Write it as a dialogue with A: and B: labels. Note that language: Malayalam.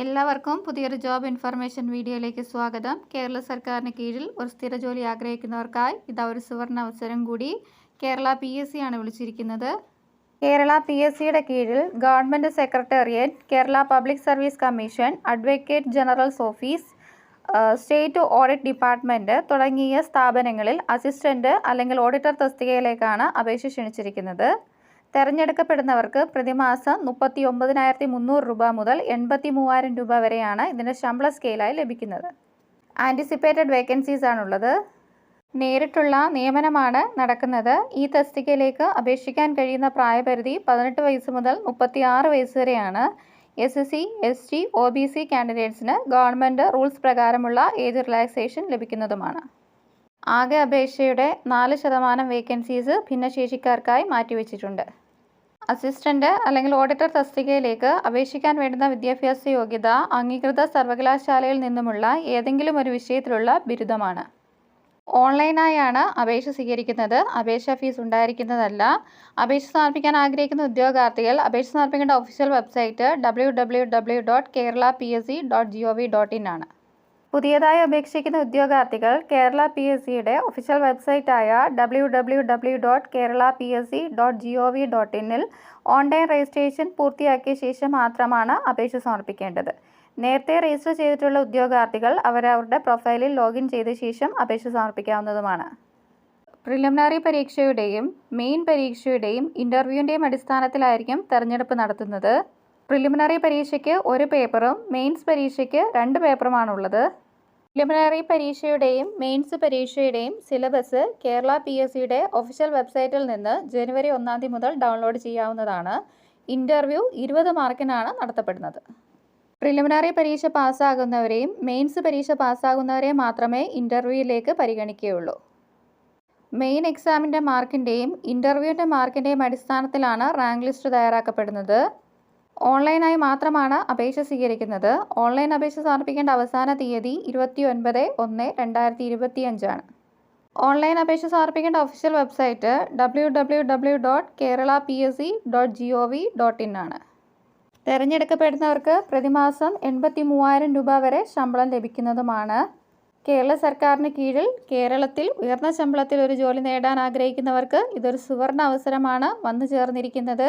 A: എല്ലാവർക്കും പുതിയൊരു ജോബ് ഇൻഫർമേഷൻ വീഡിയോയിലേക്ക് സ്വാഗതം. കേരള സർക്കാരിന് കീഴിൽ ഒരു സ്ഥിര ജോലി ആഗ്രഹിക്കുന്നവർക്കായി ഇതാ ഒരു സുവർണ അവസരം കൂടി കേരള പി ആണ് വിളിച്ചിരിക്കുന്നത്. കേരള പി എസ് സിയുടെ കീഴിൽ government secretariat Kerala public service commission advocate general's office state audit department തുടങ്ങിയ സ്ഥാപനങ്ങളിൽ അസിസ്റ്റന്റ് അല്ലെങ്കിൽ ഓഡിറ്റർ തസ്തികയിലേക്കാണ് അപേക്ഷ ക്ഷണിച്ചിരിക്കുന്നത്. തെരഞ്ഞെടുക്കപ്പെടുന്നവർക്ക് പ്രതിമാസം മുപ്പത്തി ഒമ്പതിനായിരത്തി മുന്നൂറ് രൂപ മുതൽ എൺപത്തി മൂവായിരം രൂപ വരെയാണ് ഇതിന്റെ ശമ്പള സ്കെയിലായി ലഭിക്കുന്നത്. ആന്റിസിപ്പേറ്റഡ് വേക്കൻസീസ് ആണുള്ളത്. നേരിട്ടുള്ള നിയമനമാണ് നടക്കുന്നത്. ഈ തസ്തികയിലേക്ക് അപേക്ഷിക്കാൻ കഴിയുന്ന പ്രായപരിധി പതിനെട്ട് വയസ്സ് മുതൽ മുപ്പത്തി ആറ് വയസ്സ് വരെയാണ്. S S C S T O B C കാൻഡിഡേറ്റ്സിന് government rules പ്രകാരമുള്ള ഏജ് റിലാക്സേഷൻ ലഭിക്കുന്നതുമാണ്. ആകെ അപേക്ഷയുടെ നാല് ശതമാനം വേക്കൻസീസ് ഭിന്നശേഷിക്കാർക്കായി മാറ്റിവെച്ചിട്ടുണ്ട്. അസിസ്റ്റന്റ് അല്ലെങ്കിൽ ഓഡിറ്റർ തസ്തികയിലേക്ക് അപേക്ഷിക്കാൻ വേണ്ടുന്ന വിദ്യാഭ്യാസ യോഗ്യത അംഗീകൃത സർവകലാശാലയിൽ നിന്നുമുള്ള ഏതെങ്കിലും ഒരു വിഷയത്തിലുള്ള ബിരുദമാണ്. ഓൺലൈനായാണ് അപേക്ഷ സ്വീകരിക്കുന്നത്. അപേക്ഷാ ഫീസ് ഉണ്ടായിരിക്കുന്നതല്ല. അപേക്ഷ സമർപ്പിക്കാൻ ആഗ്രഹിക്കുന്ന ഉദ്യോഗാർത്ഥികൾ അപേക്ഷ സമർപ്പിക്കേണ്ട official website W W W dot Kerala P S C dot G O V dot in ആണ്. പുതിയതായി അപേക്ഷിക്കുന്ന ഉദ്യോഗാർത്ഥികൾ കേരള പി എസ് സിയുടെ official വെബ്സൈറ്റായ W W W dot Kerala P S C dot G O V dot ഇന്നിൽ online registration പൂർത്തിയാക്കിയ ശേഷം മാത്രമാണ് അപേക്ഷ സമർപ്പിക്കേണ്ടത്. നേരത്തെ രജിസ്റ്റർ ചെയ്തിട്ടുള്ള ഉദ്യോഗാർത്ഥികൾ അവരവരുടെ പ്രൊഫൈലിൽ ലോഗിൻ ചെയ്ത ശേഷം അപേക്ഷ സമർപ്പിക്കാവുന്നതുമാണ്. പ്രിലിമിനറി പരീക്ഷയുടെയും മെയിൻ പരീക്ഷയുടെയും ഇന്റർവ്യൂവിന്റെയും അടിസ്ഥാനത്തിലായിരിക്കും തെരഞ്ഞെടുപ്പ് നടത്തുന്നത്. പ്രിലിമിനറി പരീക്ഷയ്ക്ക് ഒരു പേപ്പറും മെയിൻസ് പരീക്ഷയ്ക്ക് രണ്ട് പേപ്പറുമാണുള്ളത് പ്രിലിമിനറി പരീക്ഷയുടെയും മെയിൻസ് പരീക്ഷയുടെയും സിലബസ് കേരള പി എസ് സിയുടെ ഒഫീഷ്യൽ വെബ്സൈറ്റിൽ നിന്ന് ജനുവരി ഒന്നാം തീയതി മുതൽ ഡൗൺലോഡ് ചെയ്യാവുന്നതാണ്. ഇന്റർവ്യൂ ഇരുപത് മാർക്കിനാണ് നടത്തപ്പെടുന്നത്. പ്രിലിമിനറി പരീക്ഷ പാസ്സാകുന്നവരെയും മെയിൻസ് പരീക്ഷ പാസ്സാകുന്നവരെയും മാത്രമേ ഇന്റർവ്യൂയിലേക്ക് പരിഗണിക്കുകയുള്ളൂ. മെയിൻ എക്സാമിന്റെ മാർക്കിന്റെയും ഇന്റർവ്യൂവിന്റെ മാർക്കിന്റെയും അടിസ്ഥാനത്തിലാണ് റാങ്ക് ലിസ്റ്റ് തയ്യാറാക്കപ്പെടുന്നത്. ഓൺലൈനായി മാത്രമാണ് അപേക്ഷ സ്വീകരിക്കുന്നത്. ഓൺലൈൻ അപേക്ഷ സമർപ്പിക്കേണ്ട അവസാന തീയതി ഇരുപത്തി ഒൻപത് ഒന്ന് രണ്ടായിരത്തി ഇരുപത്തി അഞ്ചാണ് ഓൺലൈൻ അപേക്ഷ സമർപ്പിക്കേണ്ട official website W W W dot Kerala P S C dot G O V dot in ആണ്. തിരഞ്ഞെടുക്കപ്പെടുന്നവർക്ക് പ്രതിമാസം എൺപത്തി മൂവായിരം രൂപ വരെ ശമ്പളം ലഭിക്കുന്നതുമാണ്. കേരള സർക്കാരിന് കീഴിൽ കേരളത്തിൽ ഉയർന്ന ശമ്പളത്തിൽ ഒരു ജോലി നേടാൻ ആഗ്രഹിക്കുന്നവർക്ക് ഇതൊരു സുവർണ അവസരമാണ് വന്നു ചേർന്നിരിക്കുന്നത്.